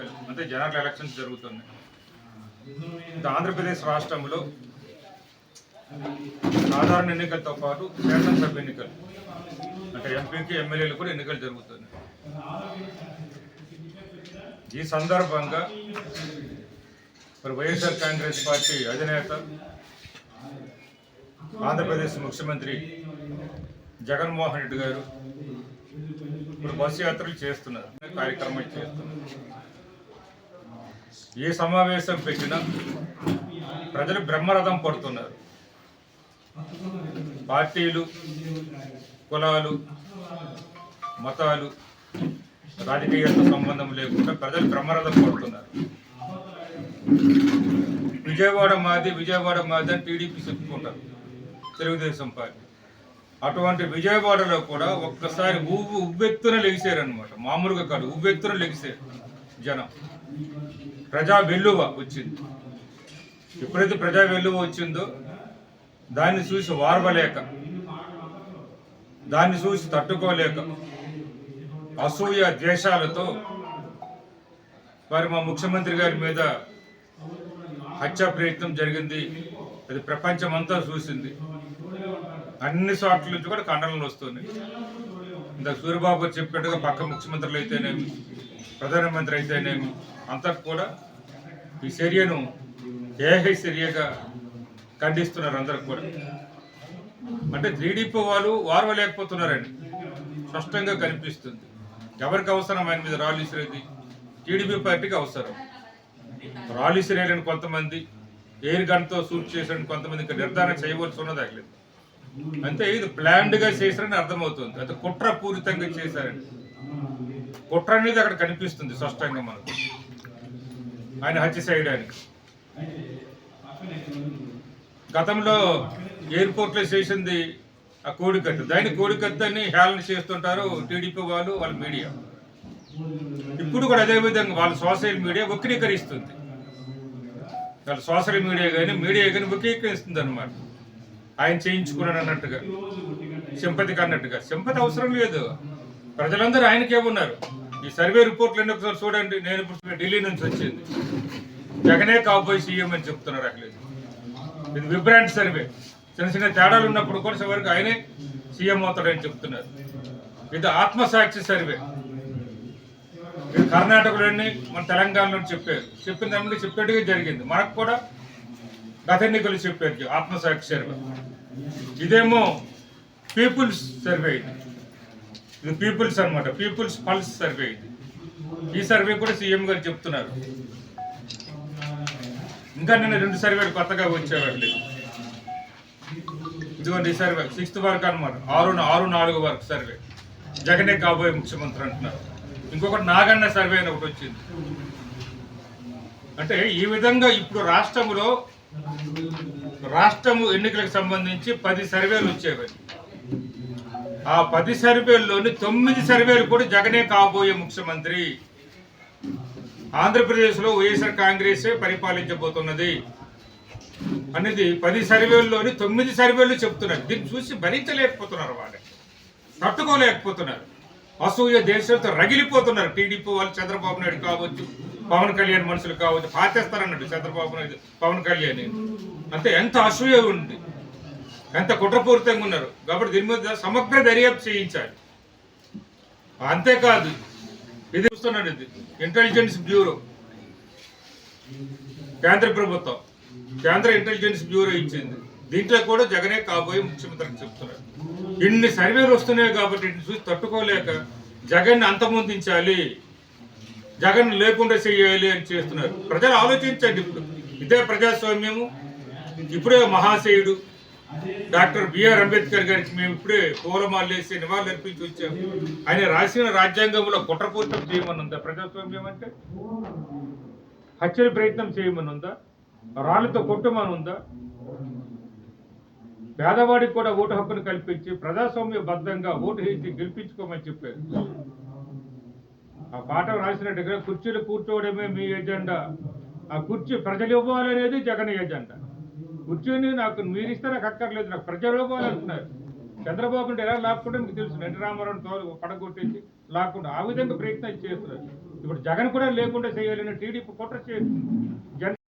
అంటే general elections జరుగుతుంది. ఆంధ్రప్రదేశ్ రాష్ట్రంలో సాధారణ ఎన్నికలతో పాటు శాసనసభ ఎన్నికలు. అంటే ఎంపీకి ఎమ్మెల్యేలు కూడా ఎన్నికలు జరుగుతున్నాయి. ఈ సందర్భంగా మరి వైఎస్ఆర్ కాంగ్రెస్ పార్టీ అధినేత ఆంధ్రప్రదేశ్ ముఖ్యమంత్రి జగన్మోహన్ రెడ్డి గారు ఇప్పుడు బస్సు యాత్రలు చేస్తున్నారు కార్యక్రమాలు చేస్తున్నారు. ఏ సమావేశం పెట్టినా ప్రజలు బ్రహ్మరథం పడుతున్నారు. పార్టీలు కులాలు మతాలు రాజకీయాలతో సంబంధం లేకుండా ప్రజలు బ్రహ్మరథం పడుతున్నారు. విజయవాడ మాది విజయవాడ మాది అని టీడీపీ చెప్పుకుంటారు తెలుగుదేశం పార్టీ. అటువంటి విజయవాడలో కూడా ఒక్కసారి ఊ ఉవ్వెత్తున లెగిసారనమాట మామూలుగా కాదు ఉవ్వెత్తున లెగిసారు. జనం. ప్రజా వెల్లువ వచ్చింది. ఎప్పుడైతే ప్రజా వెల్లువ వచ్చిందో దాన్ని చూసి వారవలేక దాన్ని చూసి తట్టుకోలేక అసూయ ద్వేషాలతో వారి మా ముఖ్యమంత్రి గారి మీద హత్యా ప్రయత్నం జరిగింది. అది ప్రపంచమంతా చూసింది. అన్ని చోట్ల నుంచి కూడా ఖండనలు వస్తున్నాయి ఇంత సూర్యబాబు చెప్పినట్టుగా పక్క ముఖ్యమంత్రులు అయితేనేమి ప్రధానమంత్రి అయితేనేమి అంతా కూడా ఈ చర్యను ఏహై చర్యగా ఖండిస్తున్నారు అందరూ కూడా. అంటే టీడీపీ వాళ్ళు వారవలేకపోతున్నారండి. స్పష్టంగా కనిపిస్తుంది. ఎవరికి అవసరం ఆయన మీద రాళ్ళు విసిరేది? టీడీపీ పార్టీకి అవసరం. రాళ్ళు కొంతమంది ఎయిర్ గన్తో సూట్ చేసిన కొంతమంది ఇంకా నిర్ధారణ చేయవలసి ఉన్నది అట్లేదు అంతే ఇది ప్లాన్డ్గా చేశారని అర్థమవుతుంది. అయితే కుట్ర పూరితంగా చేశారండి. కుట్ర అనేది అక్కడ కనిపిస్తుంది స్పష్టంగా మనకు. ఆయన హత్య చేయడానికి. గతంలో ఎయిర్పోర్ట్లో చేసింది ఆ కోడికట్టు దాన్ని కోడికత్తని అని హేళన చేస్తుంటారు టీడీపీ వాళ్ళు వాళ్ళ మీడియా. ఇప్పుడు కూడా అదే విధంగా వాళ్ళ సోషల్ మీడియా వక్రీకరిస్తుంది. వాళ్ళ సోషల్ మీడియా కానీ మీడియా కానీ వక్రీకరిస్తుంది అనమాట ఆయన చేయించుకున్నాడు అన్నట్టుగా. సింపతికి అన్నట్టుగా. సింపతి అవసరం లేదు. ప్రజలందరూ ఆయనకే ఉన్నారు. ఈ సర్వే రిపోర్ట్లు ఒకసారి చూడండి. నేను ఇప్పుడు ఢిల్లీ నుంచి వచ్చింది. జగనే కాబోయే సీఎం అని చెప్తున్నారు అఖిలేష్. ఇది విబ్రాంట్ సర్వే. చిన్న చిన్న తేడాలు ఉన్నప్పుడు కూడా చివరికి ఆయనే సీఎం అవుతాడని చెప్తున్నారు. ఇది ఆత్మసాక్షి సర్వే. ఇది కర్ణాటకలోని మన తెలంగాణలో చెప్పారు. చెప్పిన దాని చెప్పేట్టుగా జరిగింది. మనకు కూడా గత ఎన్నికలు చెప్పారు. ఆత్మసాక్షి సర్వే. ఇదేమో పీపుల్స్ సర్వే ఇది. ఇది పీపుల్స్ అన్నమాట. పీపుల్స్ పల్స్ సర్వే ఇది. ఈ సర్వే కూడా సీఎం గారు చెప్తున్నారు. ఇంకా నిన్న రెండు సర్వేలు కొత్తగా వచ్చేవాళ్ళు ఇదిగోండి ఈ సర్వే. సిక్స్త్ వరకు అనమాట ఆరు ఆరు నాలుగు వరకు సర్వే. జగనే కాబోయే ముఖ్యమంత్రి అంటున్నారు. ఇంకొకటి నాగన్న సర్వే అని ఒకటి వచ్చింది. అంటే ఈ విధంగా ఇప్పుడు రాష్ట్రంలో రాష్ట్రము ఎన్నికలకు సంబంధించి పది సర్వేలు వచ్చేవి ఆ పది సర్వేల్లోని తొమ్మిది సర్వేలు కూడా జగనే కాబోయే ముఖ్యమంత్రి. ఆంధ్రప్రదేశ్లో వైఎస్ఆర్ కాంగ్రెసే పరిపాలించబోతున్నది. అనేది పది సర్వేల్లోని తొమ్మిది సర్వేలు చెప్తున్నారు. దీన్ని చూసి భరించలేకపోతున్నారు వాళ్ళు. తట్టుకోలేకపోతున్నారు. అసూయ దేశంతో రగిలిపోతున్నారు. టీడీపీ వాళ్ళు చంద్రబాబు నాయుడు కావచ్చు పవన్ కళ్యాణ్ మనుషులు కావచ్చు పాతేస్తారన్నట్టు చంద్రబాబు నాయుడు పవన్ కళ్యాణ్. అంటే ఎంత అసూయ ఉంది. ఎంత కుట్రపూరితంగా ఉన్నారు. కాబట్టి దీని మీద సమగ్ర దర్యాప్తు చేయించాలి. అంతేకాదు ఇది చూస్తున్నాడు ఇది. ఇంటెలిజెన్స్ బ్యూరో కేంద్ర ప్రభుత్వం. కేంద్ర ఇంటెలిజెన్స్ బ్యూరో ఇచ్చింది. దీంట్లో కూడా జగనే కాబోయే ముఖ్యమంత్రి అని చెప్తున్నారు ఇన్ని సర్వేలు వస్తున్నాయి కాబట్టి ఇన్ని చూసి తట్టుకోలేక జగన్ అంతమొందించాలి. జగన్ లేకుండా చేయాలి అని చేస్తున్నారు. ప్రజలు ఆలోచించండి ఇప్పుడు. ఇదే ప్రజాస్వామ్యము. ఇప్పుడే మహాశయుడు. డాక్టర్ బిఆర్ అంబేద్కర్ గారికి మేము ఇప్పుడే పూలమాలు వేసి నివాళులు వచ్చాము ఆయన రాసిన రాజ్యాంగంలో కుట్రపూర్తం చేయమనుందా? ప్రజాస్వామ్యం అంటే హత్యల ప్రయత్నం చేయమనుందా? రాళ్ళతో కొట్టమనుందా? పేదవాడికి కూడా ఓటు హక్కును కల్పించి ప్రజాస్వామ్య బద్ధంగా ఓటు వేసి గెలిపించుకోమని చెప్పారు. ఆ పాట రాసినట్టుగా కుర్చీలు కూర్చోవడమే మీ ఎజెండా. ఆ కుర్చీ ప్రజలు ఇవ్వాలనేది జగన్ ఎజెండా. కూర్చొని నాకు మీరు ఇస్తే నాకు అక్కర్లేదు నాకు ప్రజలు ఇవ్వాలంటున్నారు చంద్రబాబు అంటే ఎలా లాక్కుంటే మీకు తెలుసు. ఎన్టీ రామారావు తోలు పడగొట్టేసి లాక్కుండా ఆ విధంగా ప్రయత్నం చేస్తున్నారు. ఇప్పుడు జగన్ కూడా లేకుండా చేయాలని టీడీపీ కుట్ర చేస్తుంది.